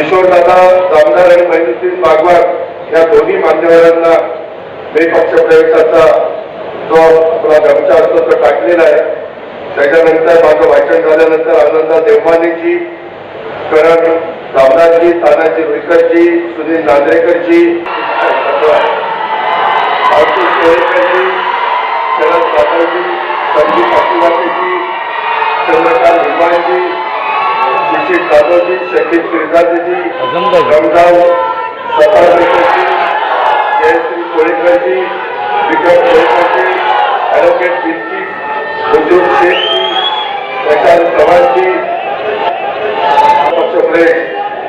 किशोरदादा जामदार आणि महेंद्रसिंग बागवान या दोन्ही मान्यवरांना मी पक्षप्रवेशाचा जो आपला गमचा असतो तो टाकलेला आहे त्याच्यानंतर माझं वाचन झाल्यानंतर आनंदा देवमानेजी करण रामदासजी तानाजी रुईकरजी सुनील नांद्रेकरजी आरती सोळेकरजी शरद पाटलजी संदीप पाटीवाटेजी चंद्रकांत हिमानजी सुशील जाधवजी शकील फिरजादेजी रमजान सतारजी जयश्री कोळेकरजी विक्रम कोळेकरजी ॲडव्होकेट बिल्की उद्योग शेठजी प्रशांत चव्हाणजी. पक्षप्रवेश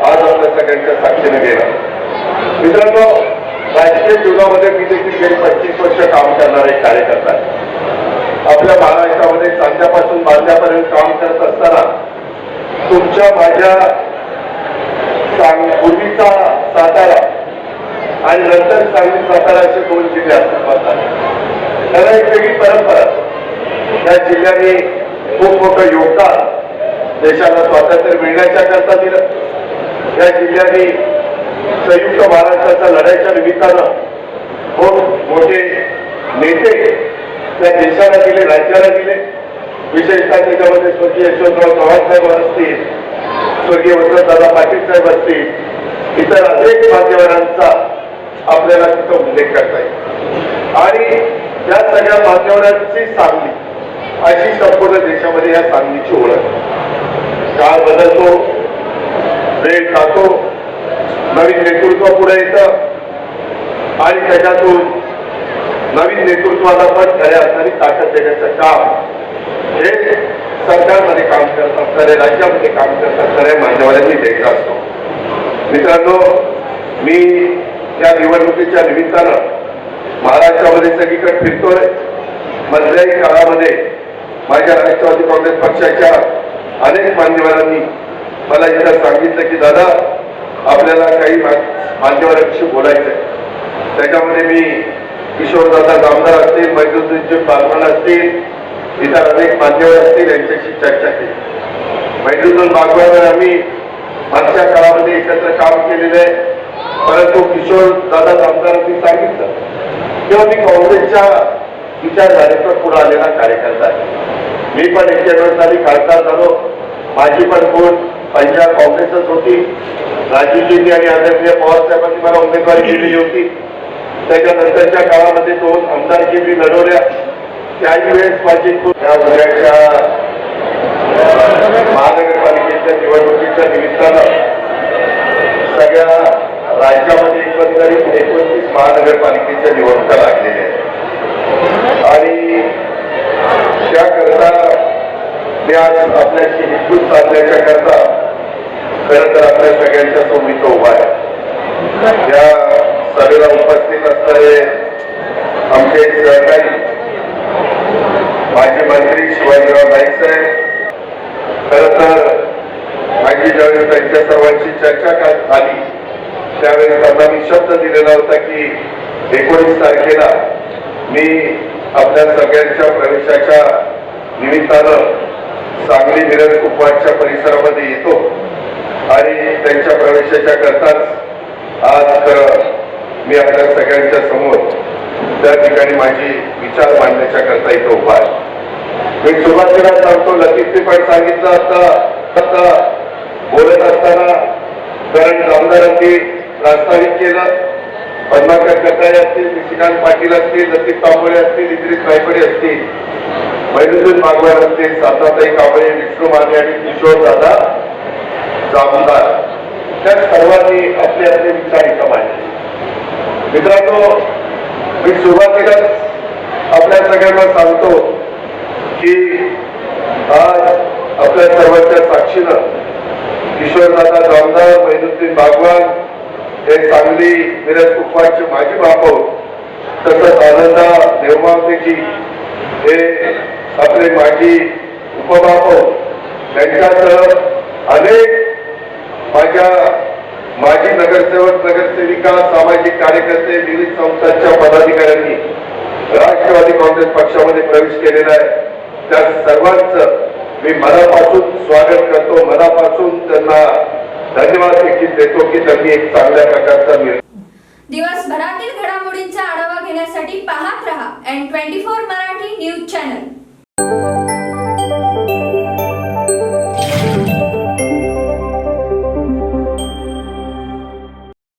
आज आपल्या सगळ्यांच्या साक्षीने गेला. मित्रांनो राजकीय जीवनामध्ये मी देखील गेली पस्तीस वर्ष काम करणारा एक कार्यकर्ता. आपल्या महाराष्ट्रामध्ये चांद्यापासून बांध्यापर्यंत काम करत असताना तुमच्या माझ्या सांग पूर्वीचा सातारा आणि नंतर सांगली साताराचे दोन जिल्हे असतात त्याला एक वेगळी परंपरा. त्या जिल्ह्याने खूप मोठं योगदान देशाला स्वातंत्र्य मिळण्याच्या करता दिलं. या जिल्ह्याने संयुक्त महाराष्ट्राच्या लढाईच्या निमित्तानं खूप मोठे नेते त्या देशाला दिले राज्याला दिले. विशेषतः त्याच्यामध्ये स्वर्गीय यशवंतराव चव्हाण साहेब असतील स्वर्गीय वसंतदादा पाटील साहेब असतील इतर अनेक मान्यवरांचा आपल्याला तिथं उल्लेख करता येईल. आणि या सगळ्या मान्यवरांची सांगली अशी संपूर्ण देशामध्ये या सांगलीची ओळख. काळ बदलतो वेळ जातो नवीन नेतृत्व पुढे येतं. आणि त्याच्यातून नवीन नेतृत्वाला पण खऱ्या अर्थाने ताकद देण्याचं काम हे सरकारमध्ये काम करत असणारे राज्यामध्ये काम करत असणाऱ्या मान्यवरांनी द्यायचा असतो. मित्रांनो मी त्या निवडणुकीच्या निमित्तानं महाराष्ट्रामध्ये सगळीकडे फिरतोय. मधल्याही काळामध्ये माझ्या राष्ट्रवादी काँग्रेस पक्षाच्या अनेक मान्यवरांनी मला इथं सांगितलं की दादा आपल्याला काही मान्यवरांशी बोलायचं आहे त्याच्यामध्ये मी किशोरदादा जामदार असतील मैदुद्दीनचे बागवान असतील इतर अनेक मान्यवर असतील यांच्याशी चर्चा केली. मैदुद्दीन बागवावर आम्ही मागच्या काळामध्ये एकत्र काम केलेलं आहे. परंतु किशोर दादा आमदारांनी सांगितलं तेव्हा मी काँग्रेसच्या विचारधारेवर पुढे आलेला कार्यकर्ता आहे. मी पण एक्क्याण्णव साली खासदार झालो. माझी पण कोण पंजाब काँग्रेसच होती. राजीवजींनी आणि आदरणीय पवारसाहेबांनी मला उमेदवारी दिलेली होती. त्याच्यानंतरच्या काळामध्ये दोन आमदारकी मी लढवल्या त्याही वेळेस माझी खूप या उद्याच्या महानगरपालिकेच्या निवडणुकीच्या निमित्तानं सगळ्या राज्यामध्ये एकंदरीत एकोणतीस महानगरपालिकेच्या निवडणुका लागलेल्या आहेत. आणि त्याकरता मी आज आपल्याशी हिंदूत साधण्याच्या करता खरं तर आपल्या सगळ्यांच्या समोर इथं उभा आहे. या सभेला उपस्थित असणारे आमचे सहकारी माजी मंत्री शिवाजीराव नाईक साहेब. खर तर माझी ज्यावेळेस त्यांच्या सर्वांची चर्चा आली झाली त्यावेळेस त्यांना मी शब्द दिलेला होता की एकोणीस तारखेला मी आपल्या सगळ्यांच्या प्रवेशाच्या निमित्तानं सांगली मिरज कुपवाडच्या परिसरामध्ये येतो. आणि त्यांच्या प्रवेशाच्या करताच आज मी आपल्या सगळ्यांच्या समोर त्या ठिकाणी माझी विचार मांडण्याच्या करता इथं उभा आहे. मी सुरुवातीला सांगतो लतीफने पण सांगितलं आता बोलत असताना कारण आमदारांनी प्रास्ताविक केलं. पद्माकर कटाळे असतील निशिकांत पाटील असतील लतीफ कांबळे असतील इद्रिस रायपडे असतील मैनुद्दीन बागवान असतील साताताई कांबळे विष्णू माने आणि किशोर दादा जामदार. त्या सर्वांनी आपले आपले विचार इथं मांडले. मित्रांनो मी सुरुवातीलाच आपल्या सगळ्यांना सांगतो की आज आपल्या सर्वांच्या साक्षीनं किशोरदादा जामदार महिनुद्दीन बागवान हे सांगली मिरज कुपवाडचे माजी महापौर तसंच आनंदा देवमावतेजी हे आपले माजी उपमहापौर यांच्यासह अनेक माझ्या माजी नगरसेवक नगरसेविका सामाजिक कार्यकर्ते विविध संस्थांच्या पदाधिकाऱ्यांनी राष्ट्रवादी काँग्रेस पक्षामध्ये प्रवेश केलेला आहे. त्या सर्वांचं मी मनापासून स्वागत करतो. मनापासून त्यांना धन्यवाद देखील देतो की त्यांनी एक चांगल्या प्रकारचा निर्णय दिवसभरातील घडामोडींचा आढावा घेण्यासाठी पाहत रहा एन ट्वेंटी फोर मराठी